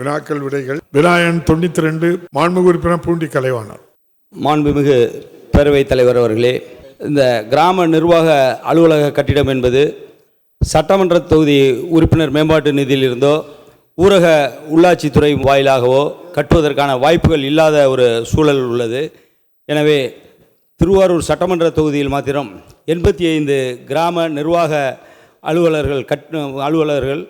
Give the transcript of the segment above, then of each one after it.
வினாக்கள் விடைகள். வினாயன் தொண்ணூத்தி ரெண்டு மாண்புமிகு உறுப்பினர் பூண்டி கலைவாணர். மாண்புமிகு பேரவைத் தலைவர் அவர்களே இந்த கிராம நிர்வாக அலுவலக கட்டிடம் என்பது சட்டமன்ற தொகுதி உறுப்பினர் மேம்பாட்டு நிதியிலிருந்தோ ஊரக உள்ளாட்சித்துறை வாயிலாகவோ கட்டுவதற்கான வாய்ப்புகள் இல்லாத ஒரு சூழல் உள்ளது. எனவே திருவாரூர் சட்டமன்ற தொகுதியில் மாத்திரம் எண்பத்தி ஐந்து கிராம நிர்வாக அலுவலர்கள் கட் அலுவலர்கள்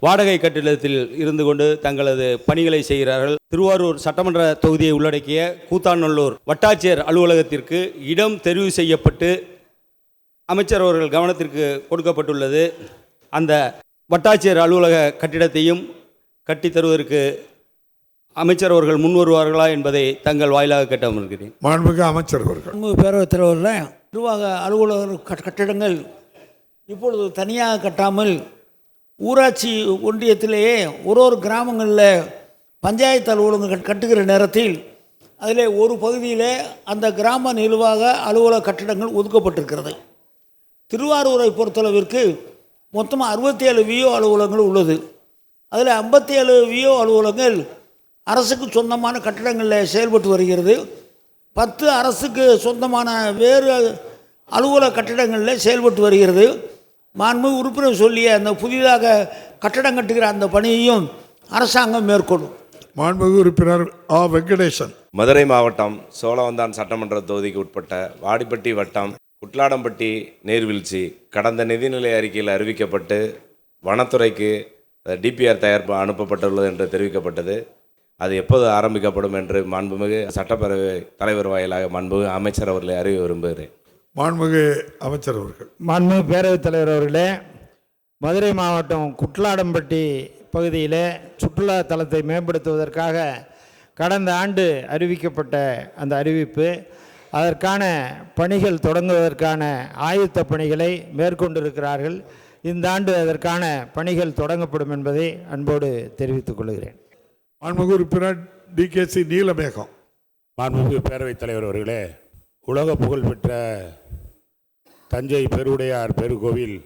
வாடகை கட்டிடத்தில் இருந்து கொண்டு தங்களது பணிகளை செய்கிறார்கள். திருவாரூர் சட்டமன்ற தொகுதியை உள்ளடக்கிய கூத்தாநல்லூர் வட்டாட்சியர் அலுவலகத்திற்கு இடம் தெரிவு செய்யப்பட்டு அமைச்சர் அவர்கள் கவனத்திற்கு கொடுக்கப்பட்டுள்ளது. அந்த வட்டாட்சியர் அலுவலக கட்டிடத்தையும் கட்டித் தருவதற்கு அமைச்சர் அவர்கள் முன் வருவார்களா என்பதை தங்கள் வாயிலாக கேட்டு அமர்கிறேன் மாண்புமிகு அமைச்சர் அவர்கள். பேரவைத் தலைவரில் நிர்வாக அலுவலக கட்- கட்டிடங்கள் இப்பொழுது தனியாக கட்டாமல் ஊராட்சி ஒன்றியத்திலேயே ஒரு ஒரு கிராமங்களில் பஞ்சாயத்து அலுவலகம் கட்- கட்டுகிற நேரத்தில் அதில் ஒரு பகுதியில் அந்த கிராம நிர்வாக அலுவலக கட்டிடங்கள் ஒதுக்கப்பட்டிருக்கிறது. திருவாரூரை பொறுத்தளவிற்கு மொத்தமாக அறுபத்தி ஏழு விஓ அலுவலகங்கள் உள்ளது. அதில் ஐம்பத்தி ஏழு விஓ அலுவலகங்கள் அரசுக்கு சொந்தமான கட்டிடங்களில் செயல்பட்டு வருகிறது. பத்து அரசுக்கு சொந்தமான வேறு அலுவலக கட்டிடங்களில் செயல்பட்டு வருகிறது. மாண்பு உறுப்பினர் சொல்லிய அந்த புதிதாக கட்டடம் கட்டுகிற அந்த பணியையும் அரசாங்கம் மேற்கொள்ளும். மாண்புமிகு உறுப்பினர் ஆ. வெங்கடேசன். மதுரை மாவட்டம் சோழவந்தான் சட்டமன்ற தொகுதிக்கு உட்பட்ட வாடிப்பட்டி வட்டம் குட்லாடம்பட்டி நீர்வீழ்ச்சி கடந்த நிதிநிலை அறிக்கையில் அறிவிக்கப்பட்டு வனத்துறைக்கு டிபிஆர் தயாரிப்பு அனுப்பப்பட்டுள்ளது என்று தெரிவிக்கப்பட்டது. அது எப்போது ஆரம்பிக்கப்படும் என்று மாண்புமிகு சட்டப்பேரவை தலைவர் வாயிலாக மாண்புமிகு அமைச்சர் அவர்களை அறிய விரும்புகிறேன். மாண்புமிகு அமைச்சர் அவர்கள். மாண்புமிகு பேரவைத் தலைவர் அவர்களே மதுரை மாவட்டம் குட்லாடம்பட்டி பகுதியில் சுற்றுலா தலத்தை மேம்படுத்துவதற்காக கடந்த ஆண்டு அறிவிக்கப்பட்ட அந்த அறிவிப்பு அதற்கான பணிகள் தொடங்குவதற்கான ஆயத்த பணிகளை மேற்கொண்டிருக்கிறார்கள். இந்த ஆண்டு அதற்கான பணிகள் தொடங்கப்படும் என்பதை அன்போடு தெரிவித்துக் கொள்கிறேன். மாண்புமிகு உறுப்பினர் டி கே சி நீலமேகம். மாண்புமிகு பேரவைத் தலைவர் அவர்களே உலக புகழ்பெற்ற தஞ்சை பெருவுடையார் பெருகோவில்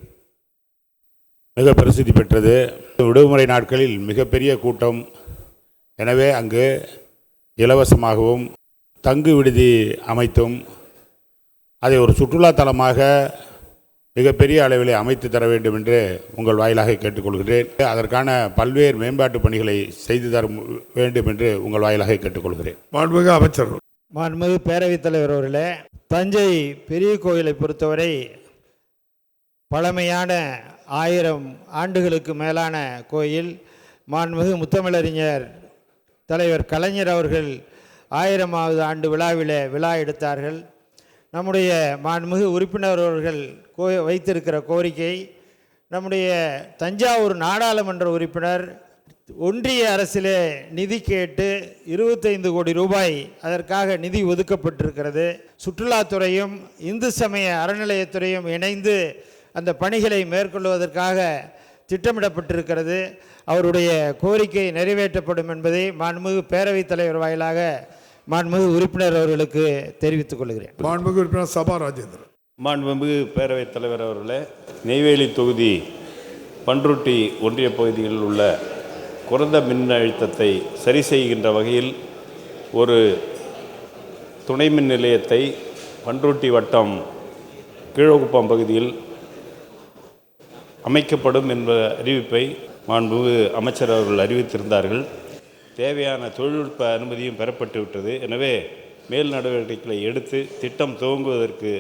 மிக பிரசித்தி பெற்றது. விடுமுறை நாட்களில் மிகப்பெரிய கூட்டம். எனவே அங்கு இலவசமாகவும் தங்கு விடுதி அமைத்தும் அதை ஒரு சுற்றுலா தலமாக மிகப்பெரிய அளவில் அமைத்து தர வேண்டும் என்று உங்கள் வாயிலாக கேட்டுக்கொள்கிறேன். அதற்கான பல்வேறு மேம்பாட்டு பணிகளை செய்து தர மு- வேண்டும் என்று உங்கள் வாயிலாக கேட்டுக்கொள்கிறேன். மாண்புமிகு அமைச்சர். மாண்புமிகு பேரவைத் தலைவர் அவர்களே தஞ்சை பெரிய கோயிலை பொறுத்தவரை பழமையான ஆயிரம் ஆண்டுகளுக்கு மேலான கோயில். மாண்புமிகு முத்தமிழறிஞர் தலைவர் கலைஞர் அவர்கள் ஆயிரமாவது ஆண்டு விழாவில் விழா எடுத்தார்கள். நம்முடைய மாண்புமிகு உறுப்பினர் அவர்கள் கோ வைத்திருக்கிற கோரிக்கை நம்முடைய தஞ்சாவூர் நாடாளுமன்ற உறுப்பினர் ஒன்றிய அரசிலே நிதி கேட்டு இருபத்தைந்து கோடி ரூபாய் அதற்காக நிதி ஒதுக்கப்பட்டிருக்கிறது. சுற்றுலாத்துறையும் இந்து சமய அறநிலையத்துறையும் இணைந்து அந்த பணிகளை மேற்கொள்வதற்காக திட்டமிடப்பட்டிருக்கிறது. அவருடைய கோரிக்கை நிறைவேற்றப்படும் என்பதை மாண்புமிகு பேரவைத் தலைவர் வாயிலாக மாண்புமிகு உறுப்பினர் அவர்களுக்கு தெரிவித்துக் கொள்கிறேன். மாண்புமிகு உறுப்பினர் சபா ராஜேந்திரன். மாண்புமிகு பேரவைத் தலைவர் அவர்களே நெய்வேலி தொகுதி பன்ருட்டி ஒன்றிய பகுதிகளில் உள்ள குறைந்த மின் அழுத்தத்தை சரி செய்கின்ற வகையில் ஒரு துணை மின் நிலையத்தை பன்ருட்டி வட்டம் கீழகுப்பம் பகுதியில் அமைக்கப்படும் என்ற அறிவிப்பை மாண்புமிகு அமைச்சர் அவர்கள் அறிவித்திருந்தார்கள். தேவையான தொழில்நுட்ப அனுமதியும் பெறப்பட்டு விட்டது. எனவே மேல் நடவடிக்கைகளை எடுத்து திட்டம் துவங்குவதற்கு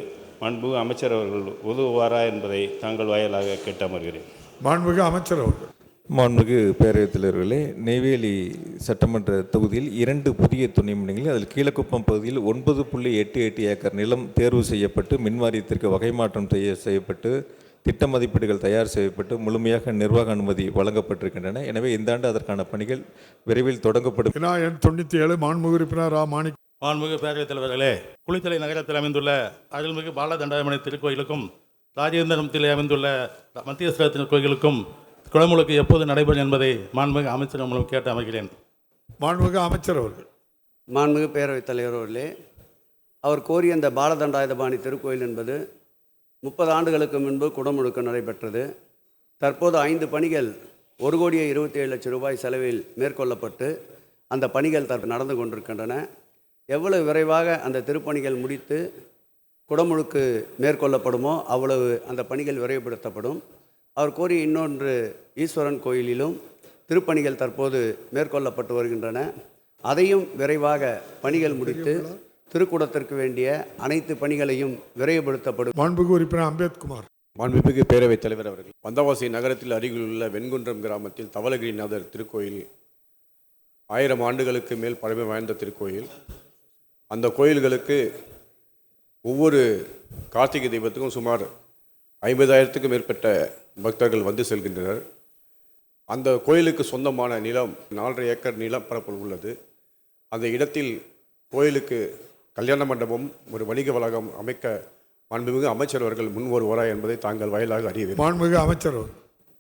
மாண்புமிகு அமைச்சர் அவர்கள் உதவுவாரா என்பதை தாங்கள் வாயிலாக கேட்டமர்கிறேன். மாண்புமிகு அமைச்சர் அவர்கள். மாண்புமிகு பேரவைத் தலைவர்களே நெய்வேலி சட்டமன்ற தொகுதியில் இரண்டு புதிய துணை மின்நிலையங்கள் அதில் கீழக்குப்பம் பகுதியில் ஒன்பது புள்ளி எட்டு எட்டு ஏக்கர் நிலம் தேர்வு செய்யப்பட்டு மின் வாரியத்திற்கு வகை மாற்றம் செய்ய செய்யப்பட்டு திட்ட மதிப்பீடுகள் தயார் செய்யப்பட்டு முழுமையாக நிர்வாக அனுமதி வழங்கப்பட்டிருக்கின்றன. எனவே இந்த ஆண்டு அதற்கான பணிகள் விரைவில் தொடங்கப்படும். வினாயன் தொண்ணூற்றி ஏழு மாண்புமிகு உறுப்பினர் ஆ. மாணிக். மாண்புமிகு பேரவைத் தலைவர்களே குளித்தலை நகரத்தில் அமைந்துள்ள அருள்மிகு பாலதண்டாயமனை திருக்கோயிலுக்கும் ராஜேந்திரத்தில் அமைந்துள்ள மத்தியஸ்வரத்தின் கோயிலுக்கும் குளமுழுக்கு எப்போது நடைபெறும் என்பதை மாண்புமிகு அமைச்சர் மூலம் கேட்டு அமர்கிறேன் மாண்புமிகு அமைச்சர் அவர்கள். மாண்புமிகு பேரவைத் தலைவர் அவர்களே அவர் கோரிய இந்த பாலதண்டாயுதபாணி திருக்கோயில் என்பது முப்பது ஆண்டுகளுக்கு முன்பு குடமுழுக்கு நடைபெற்றது. தற்போது ஐந்து பணிகள் ஒரு கோடியே இருபத்தி ஏழு லட்சம் ரூபாய் செலவில் மேற்கொள்ளப்பட்டு அந்த பணிகள் தற்போது நடந்து கொண்டிருக்கின்றன. எவ்வளவு விரைவாக அந்த திருப்பணிகள் முடித்து குடமுழுக்கு மேற்கொள்ளப்படுமோ அவ்வளவு அந்த பணிகள் விரைவுபடுத்தப்படும். அவர் கோரிய இன்னொன்று ஈஸ்வரன் கோயிலிலும் திருப்பணிகள் தற்போது மேற்கொள்ளப்பட்டு வருகின்றன. அதையும் விரைவாக பணிகள் முடித்து திருக்குடத்திற்கு வேண்டிய அனைத்து பணிகளையும் விரைவுபடுத்தப்படும். மாண்புமிகு உறுப்பினர் அம்பேத்குமார். மாண்புமிகு பேரவைத் தலைவர் அவர்கள் வந்தவாசி நகரத்தில் அருகிலுள்ள வெண்குன்றம் கிராமத்தில் தவளகிரிநாதர் திருக்கோயில் ஆயிரம் ஆண்டுகளுக்கு மேல் பழமை வாய்ந்த திருக்கோயில். அந்த கோயில்களுக்கு ஒவ்வொரு கார்த்திகை தீபத்துக்கும் சுமார் ஐம்பதாயிரத்துக்கும் மேற்பட்ட பக்தர்கள் வந்து செல்கின்றனர். அந்த கோயிலுக்கு சொந்தமான நிலம் நாலரை ஏக்கர் நிலப்பரப்பு உள்ளது. அந்த இடத்தில் கோயிலுக்கு கல்யாண மண்டபம் ஒரு வணிக வளாகம் அமைக்க மாண்புமிகு அமைச்சர் அவர்கள் முன் வருவாரா என்பதை தாங்கள் வாயிலாக அறிய மாண்புமிகு அமைச்சர்.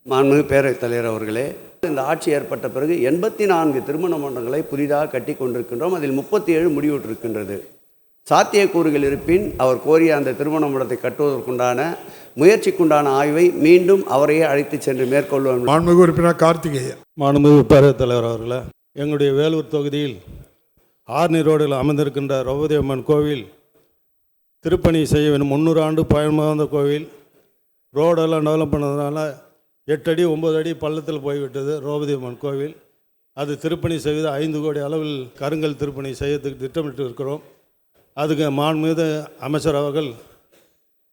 மாண்புமிகு பேரவைத் தலைவர் அவர்களே இந்த ஆட்சி ஏற்பட்ட பிறகு எண்பத்தி நான்கு திருமண மண்டபங்களை புதிதாக கட்டி கொண்டிருக்கின்றோம். அதில் முப்பத்தி ஏழு முடிவுற்றிருக்கின்றது சாத்தியக்கூறுகள் இருப்பின் அவர் கோரிய அந்த திருமண மண்டபத்தை கட்டுவதற்குண்டான முயற்சிக்குண்டான ஆய்வை மீண்டும் அவரையே அழைத்து சென்று மேற்கொள்வோம். மாண்புமிகு உறுப்பினர் கார்த்திகேயன். மாண்புமிகு பேரவைத் தலைவர் அவர்களே எங்களுடைய வேலூர் தொகுதியில் ஆர்னி ரோடில் அமைந்திருக்கின்ற ரகுபதி அம்மன் கோவில் திருப்பணி செய்ய வேண்டும். முந்நூறு ஆண்டு பழமையான கோவில். ரோடெல்லாம் டெவலப் பண்ணதுனால எட்டு அடி ஒம்பது அடி பள்ளத்தில் போய்விட்டது ரோபதி அம்மன் கோவில். அது திருப்பணி செய்து ஐந்து கோடி அளவில் கருங்கல் திருப்பணி செய்யறதுக்கு திட்டமிட்டு இருக்கிறோம் அதுக்கு மாண்புமிகு அமைச்சர் அவர்கள்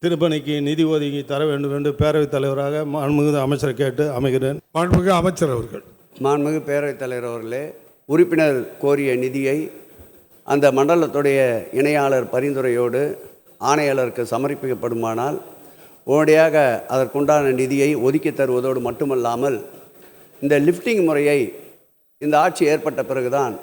திருப்பணிக்கு நிதி ஒதுக்கி தர வேண்டும் என்று பேரவைத் தலைவராக மாண்புமிகு அமைச்சரை கேட்டு அமைகிறேன். மாண்புமிகு அமைச்சர் அவர்கள். மாண்புமிகு பேரவைத் தலைவர் அவர்களே உறுப்பினர் கோரிய நிதியை அந்த மண்டலத்துடைய இணையாளர் பரிந்துரையோடு ஆணையாளருக்கு சமர்ப்பிக்கப்படுமானால் உடனடியாக அதற்குண்டான நிதியை ஒதுக்கி தருவதோடு மட்டுமல்லாமல் இந்த லிஃப்டிங் முறையை இந்த ஆட்சி ஏற்பட்ட பிறகுதான்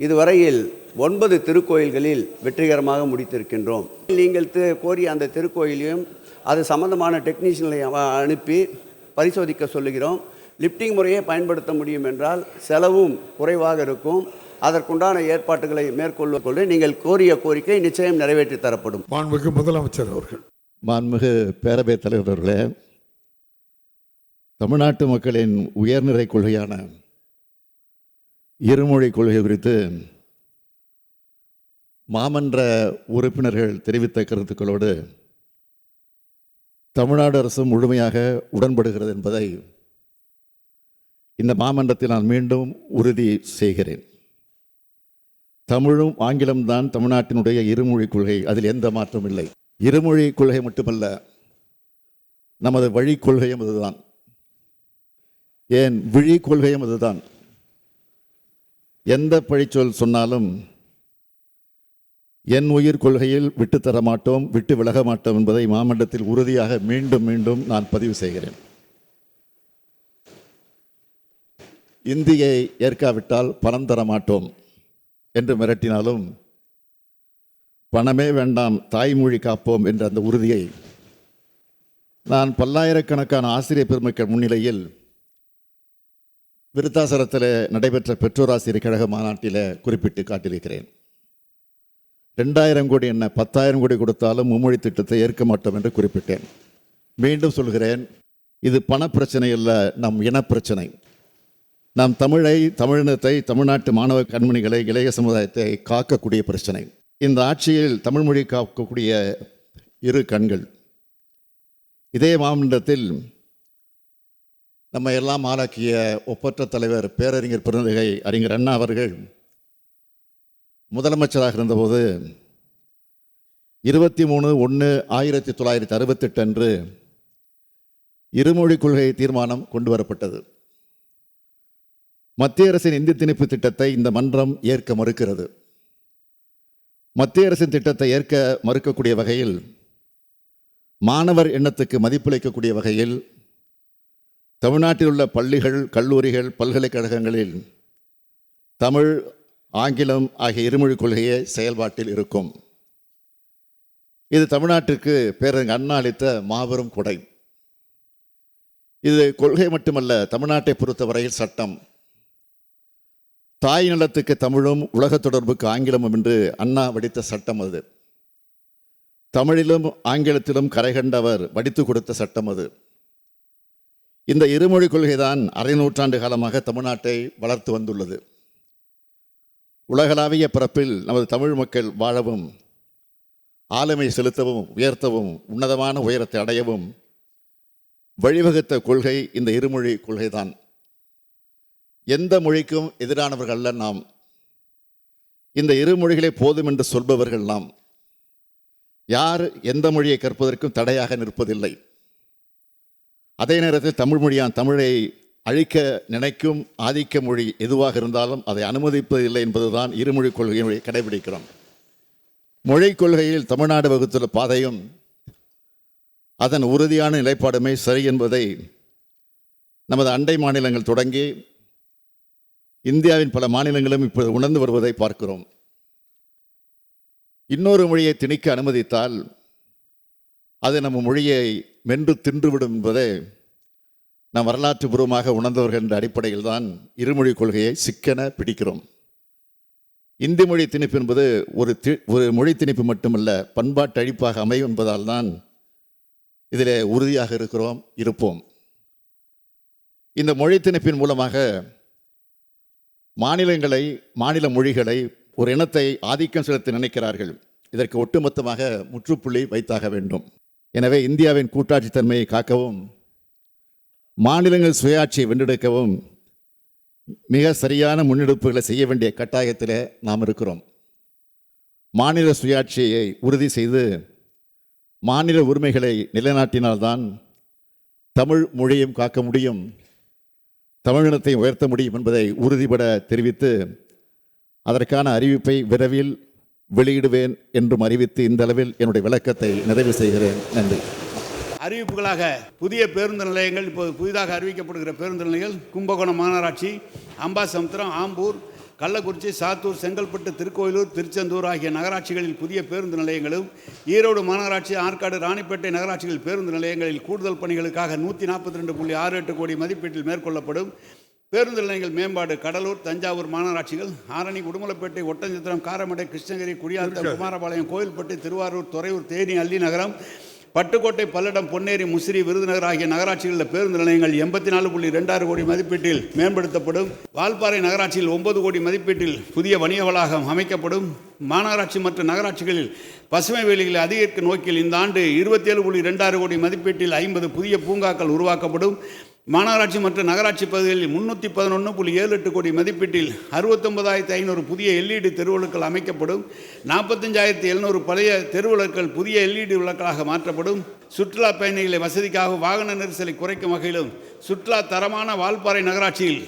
இதுவரையில் ஒன்பது திருக்கோயில்களில் வெற்றிகரமாக முடித்திருக்கின்றோம். நீங்கள் தி- கோரிய அந்த திருக்கோயிலையும் அது சம்பந்தமான டெக்னீஷியனை அனுப்பி பரிசோதிக்க சொல்லுகிறோம். லிஃப்டிங் முறையை பயன்படுத்த முடியும் என்றால் செலவும் குறைவாக இருக்கும். அதற்குண்டான ஏற்பாட்டுகளை மேற்கொள்ள நீங்கள் கோரிய கோரிக்கை நிச்சயம் நிறைவேற்றி தரப்படும். மாண்புமிகு முதலமைச்சர் அவர்கள். மாண்புமிகு பேரவைத் தலைவர் அவர்களே தமிழ்நாட்டு மக்களின் உயர்நிலை கொள்கையான இருமொழி கொள்கை குறித்து மாமன்ற உறுப்பினர்கள் தெரிவித்த கருத்துக்களோடு தமிழ்நாடு அரசு முழுமையாக உடன்படுகிறது என்பதை இந்த மாமன்றத்தில் நான் மீண்டும் உறுதி செய்கிறேன். தமிழும் ஆங்கிலம்தான் தமிழ்நாட்டினுடைய இருமொழி கொள்கை. அதில் எந்த மாற்றமும் இல்லை. இருமொழி கொள்கை மட்டுமல்ல நமது வழி கொள்கையும் அதுதான். ஏன் விழி கொள்கையும் அதுதான். எந்த பழிச்சொல் சொன்னாலும் என் உயிர் கொள்கையில் விட்டுத்தர மாட்டோம் விட்டு விலக மாட்டோம் என்பதை மாமண்டத்தில் உறுதியாக மீண்டும் மீண்டும் நான் பதிவு செய்கிறேன். இந்தியை ஏற்காவிட்டால் பணம் தர மாட்டோம் என்று மிரட்டினாலும் பணமே வேண்டாம் தாய்மொழி காப்போம் என்ற அந்த உறுதியை நான் பல்லாயிரக்கணக்கான ஆசிரியர் பெருமக்கள் முன்னிலையில் விருத்தாசலத்தில் நடைபெற்ற பெற்றோராசிரியர் கழக மாநாட்டில் குறிப்பிட்டு காட்டியிருக்கிறேன். ரெண்டாயிரம் கோடி என்ன? பத்தாயிரம் கோடி கொடுத்தாலும் மும்மொழி திட்டத்தை ஏற்க மாட்டோம் என்று குறிப்பிட்டேன். மீண்டும் சொல்கிறேன் இது பணப்பிரச்சனை அல்ல நம் இனப்பிரச்சனை. நாம் தமிழை தமிழினத்தை தமிழ்நாட்டு மாணவ கண்மணிகளை இளைய சமுதாயத்தை காக்கக்கூடிய பிரச்சனை. இந்த ஆட்சியில் தமிழ் மொழி காக்கக்கூடிய இரு கண்கள். இதே மாமன்றத்தில் நம்ம எல்லாம் ஆளாக்கிய ஒப்பற்ற தலைவர் பேரறிஞர் பிறந்தகை அறிஞர் அண்ணா அவர்கள் முதலமைச்சராக இருந்தபோது இருபத்தி மூணு ஒன்று ஆயிரத்தி தொள்ளாயிரத்தி அறுபத்தெட்டு அன்று இருமொழி கொள்கை தீர்மானம் கொண்டு வரப்பட்டது. மத்திய அரசின் இந்தி திணிப்பு திட்டத்தை இந்த மன்றம் ஏற்க மறுக்கிறது. மத்திய அரசின் திட்டத்தை ஏற்க மறுக்கக்கூடிய வகையில் மாணவர் எண்ணத்துக்கு மதிப்பளிக்கக்கூடிய வகையில் தமிழ்நாட்டில் உள்ள பள்ளிகள் கல்லூரிகள் பல்கலைக்கழகங்களில் தமிழ் ஆங்கிலம் ஆகிய இருமொழி கொள்கையே செயல்பாட்டில் இருக்கும். இது தமிழ்நாட்டிற்கு பேரறிஞர் அண்ணா அளித்த மாபெரும் கொடை. இது கொள்கை மட்டுமல்ல தமிழ்நாட்டை பொறுத்தவரையில் சட்டம். தாய் நிலத்துக்கு தமிழும் உலக தொடர்புக்கு ஆங்கிலமும் என்று அண்ணா வடித்த சட்டம் அது. தமிழிலும் ஆங்கிலத்திலும் கரைகண்டவர் வடித்து கொடுத்த சட்டம் அது. இந்த இருமொழி கொள்கைதான் அரை நூற்றாண்டு காலமாக தமிழ்நாட்டை வளர்த்து வந்துள்ளது. உலகளாவிய பரப்பில் நமது தமிழ் மக்கள் வாழவும் ஆளுமை செலுத்தவும் உயர்த்தவும் உன்னதமான உயரத்தை அடையவும் வழிவகுத்த கொள்கை இந்த இருமொழி கொள்கைதான். எந்த மொழிக்கும் எதிரானவர்கள் அல்ல நாம். இந்த இரு மொழிகளே போதும் என்று சொல்பவர்கள் நாம். யார் எந்த மொழியை கற்பதற்கும் தடையாக நிற்பதில்லை. அதே நேரத்தில் தமிழ் மொழியான் தமிழை அழிக்க நினைக்கும் ஆதிக்க மொழி எதுவாக இருந்தாலும் அதை அனுமதிப்பதில்லை என்பதுதான் இருமொழி கொள்கையை கடைபிடிக்கிறோம். மொழிக் கொள்கையில் தமிழ்நாடு வகுத்துள்ள பாதையும் அதன் உறுதியான நிலைப்பாடுமே சரி என்பதை நமது அண்டை மாநிலங்கள் தொடங்கி இந்தியாவின் பல மாநிலங்களும் இப்போது உணர்ந்து வருவதை பார்க்கிறோம். இன்னொரு மொழியை திணிக்க அனுமதித்தால் அது நம்ம மொழியை மென்று தின்றுவிடும் என்பதை நாம் வரலாற்று பூர்வமாக உணர்ந்தவர்கள் என்ற அடிப்படையில் தான் இருமொழி கொள்கையை சிக்கன பிடிக்கிறோம். இந்தி மொழி திணிப்பு என்பது ஒரு தி ஒரு மொழி திணிப்பு மட்டுமல்ல பண்பாட்டு அழிப்பாக அமையும் என்பதால் தான் இதில் உறுதியாக இருக்கிறோம் இருப்போம். இந்த மொழி திணிப்பின் மூலமாக மாநிலங்களை மாநில மொழிகளை ஒரு இனத்தை ஆதிக்கம் செலுத்த நினைக்கிறார்கள். இதற்கு ஒட்டுமொத்தமாக முற்றுப்புள்ளி வைத்தாக வேண்டும். எனவே இந்தியாவின் கூட்டாட்சி தன்மையை காக்கவும் மாநிலங்கள் சுயாட்சியை வென்றெடுக்கவும் மிக சரியான முன்னெடுப்புகளை செய்ய வேண்டிய கட்டாயத்தில் நாம் இருக்கிறோம். மாநில சுயாட்சியை உறுதி செய்து மாநில உரிமைகளை நிலைநாட்டினால்தான் தமிழ் மொழியும் காக்க முடியும் தமிழினத்தை உயர்த்த முடியும் என்பதை உறுதிபட தெரிவித்து அதற்கான அறிவிப்பை விரைவில் வெளியிடுவேன் என்றும் அறிவித்து இந்த அளவில் என்னுடைய விளக்கத்தை நிறைவு செய்கிறேன். நன்றி. அறிவிப்புகளாக புதிய பேருந்து நிலையங்கள் இப்போது புதிதாக அறிவிக்கப்படுகிற பேருந்து நிலையங்கள் கும்பகோணம் மாநகராட்சி அம்பாசமுத்திரம் ஆம்பூர் கள்ளக்குறிச்சி சாத்தூர் செங்கல்பட்டு திருக்கோயிலூர் திருச்செந்தூர் ஆகிய நகராட்சிகளில் புதிய பேருந்து நிலையங்களும் ஈரோடு மாநகராட்சி ஆற்காடு ராணிப்பேட்டை நகராட்சிகளில் பேருந்து நிலையங்களில் கூடுதல் பணிகளுக்காக நூற்றி நாற்பத்தி ரெண்டு புள்ளி ஆறு எட்டு கோடி மதிப்பீட்டில் மேற்கொள்ளப்படும். பேருந்து நிலையங்கள் மேம்பாடு கடலூர் தஞ்சாவூர் மாநகராட்சிகள் ஆரணி உடுமலைப்பேட்டை ஒட்டஞ்சத்திரம் காரமடை கிருஷ்ணகிரி குடியாத்தம் குமாரபாளையம் கோயில்பட்டி திருவாரூர் துறையூர் தேனி அல்லி நகரம் பட்டுக்கோட்டை பல்லடம் பொன்னேரி முசிறி விருதுநகர் ஆகிய நகராட்சிகளில் பேருந்து நிலையங்கள் எண்பத்தி நாலு புள்ளி ரெண்டாறு கோடி மதிப்பீட்டில் மேம்படுத்தப்படும். வால்பாறை நகராட்சியில் ஒன்பது கோடி மதிப்பீட்டில் புதிய வணிக வளாகம் அமைக்கப்படும். மாநகராட்சி மற்றும் நகராட்சிகளில் பசுமை வேலிகளை அதிகரிக்க நோக்கில் இந்த ஆண்டு இருபத்தேழு புள்ளி ரெண்டாறு கோடி மதிப்பீட்டில் ஐம்பது புதிய பூங்காக்கள் உருவாக்கப்படும். மாநகராட்சி மற்றும் நகராட்சி பகுதிகளில் முன்னூற்றி பதினொன்று புள்ளி ஏழு எட்டு கோடி மதிப்பீட்டில் அறுபத்தொன்பதாயிரத்தி ஐநூறு புதிய எல்இடி தெருவிளக்கள் அமைக்கப்படும். நாற்பத்தஞ்சாயிரத்தி எழுநூறு பழைய தெருவிளக்கள் புதிய எல்இடி விளக்களாக மாற்றப்படும். சுற்றுலா பயணிகளை வசதிக்காக வாகன நெரிசலை குறைக்கும் வகையிலும் சுற்றுலா தரமான வால்பாறை நகராட்சியில்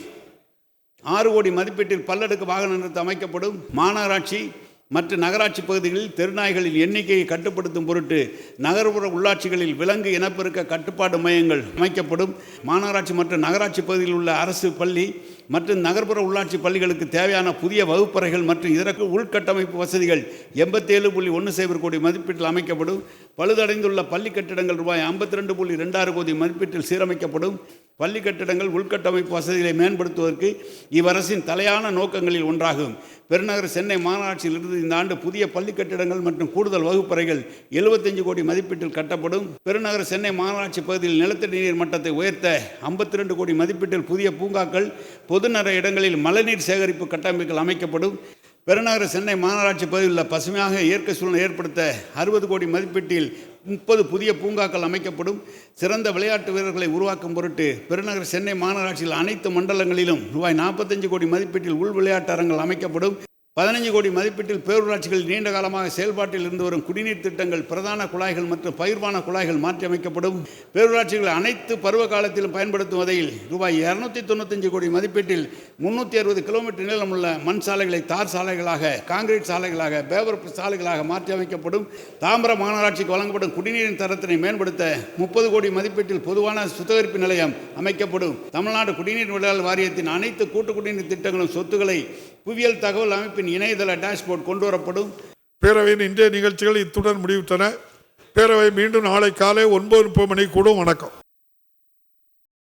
ஆறு கோடி மதிப்பீட்டில் பல்லடுக்கு வாகன நிறுத்தம் அமைக்கப்படும். மாநகராட்சி மற்ற நகராட்சி பகுதிகளில் தெருநாய்களின் எண்ணிக்கையை கட்டுப்படுத்தும் பொருட்டு நகர்ப்புற உள்ளாட்சிகளில் விலங்கு இனப்பெருக்க கட்டுப்பாடு மையங்கள் அமைக்கப்படும். மாநகராட்சி மற்றும் நகராட்சி பகுதியில் உள்ள அரசு பள்ளி மற்றும் நகர்ப்புற உள்ளாட்சி பள்ளிகளுக்கு தேவையான புதிய வகுப்பறைகள் மற்றும் இதற்கு உள்கட்டமைப்பு வசதிகள் எண்பத்தேழு புள்ளி ஒன்று சைபர் கோடி மதிப்பீட்டில் அமைக்கப்படும். பழுதடைந்துள்ள பள்ளி கட்டிடங்கள் ரூபாய் ஐம்பத்தி ரெண்டு புள்ளி ரெண்டாறு கோடி மதிப்பீட்டில் சீரமைக்கப்படும். பள்ளி கட்டிடங்கள் உள்கட்டமைப்பு வசதிகளை மேம்படுத்துவதற்கு இவ்வரசின் தலையான நோக்கங்களில் ஒன்றாகும். பெருநகர சென்னை மாநகராட்சியிலிருந்து இந்த ஆண்டு புதிய பள்ளி கட்டிடங்கள் மற்றும் கூடுதல் வகுப்பறைகள் எழுபத்தஞ்சு கோடி மதிப்பீட்டில் கட்டப்படும். பெருநகர சென்னை மாநகராட்சி பகுதியில் நிலத்தடி நீர் மட்டத்தை உயர்த்த ஐம்பத்தி ரெண்டு கோடி மதிப்பீட்டில் புதிய பூங்காக்கள் பொதுநர இடங்களில் மழைநீர் சேகரிப்பு கட்டமைப்புகள் அமைக்கப்படும். பெருநகர சென்னை மாநகராட்சி பகுதியில் உள்ள பசுமையாக இயற்கை சூழலை ஏற்படுத்த அறுபது கோடி மதிப்பீட்டில் முப்பது புதிய பூங்காக்கள் அமைக்கப்படும். சிறந்த விளையாட்டு வீரர்களை உருவாக்கும் பொருட்டு பெருநகர சென்னை மாநகராட்சியில் அனைத்து மண்டலங்களிலும் ரூபாய் நாற்பத்தஞ்சு கோடி மதிப்பீட்டில் உள் விளையாட்டு அரங்குகள் அமைக்கப்படும். பதினஞ்சு கோடி மதிப்பீட்டில் பேரூராட்சிகள் நீண்ட காலமாக செயல்பாட்டில் இருந்து வரும் குடிநீர் திட்டங்கள் பிரதான குழாய்கள் மற்றும் பயிர்வான குழாய்கள் மாற்றி அமைக்கப்படும் பேரூராட்சிகள் அனைத்து பருவ காலத்திலும் பயன்படுத்தும் வகையில் ரூபாய் இரநூத்தி தொண்ணூத்தஞ்சு கோடி மதிப்பீட்டில் முன்னூற்றி அறுபது கிலோமீட்டர் நீளமுள்ள மண் சாலைகளை தார் சாலைகளாக காங்கிரீட் சாலைகளாக பேவர் சாலைகளாக மாற்றி அமைக்கப்படும் தாம்பரம் மாநகராட்சிக்கு வழங்கப்படும் குடிநீரின் தரத்தினை மேம்படுத்த முப்பது கோடி மதிப்பீட்டில் பொதுவான சுத்திகரிப்பு நிலையம் அமைக்கப்படும். தமிழ்நாடு குடிநீர் விளையால் வாரியத்தின் அனைத்து கூட்டு குடிநீர் திட்டங்களும் சொத்துக்களை புவியியல் தகவல் அமைப்பின் இணையதள டேஷ்போர்ட் கொண்டு வரப்படும் பேரவையின் இன்றைய நிகழ்ச்சிகள் இத்துடன் முடிவுற்றன. பேரவை மீண்டும் நாளை காலை ஒன்பது முப்பது மணிக்கு கூடும். வணக்கம்.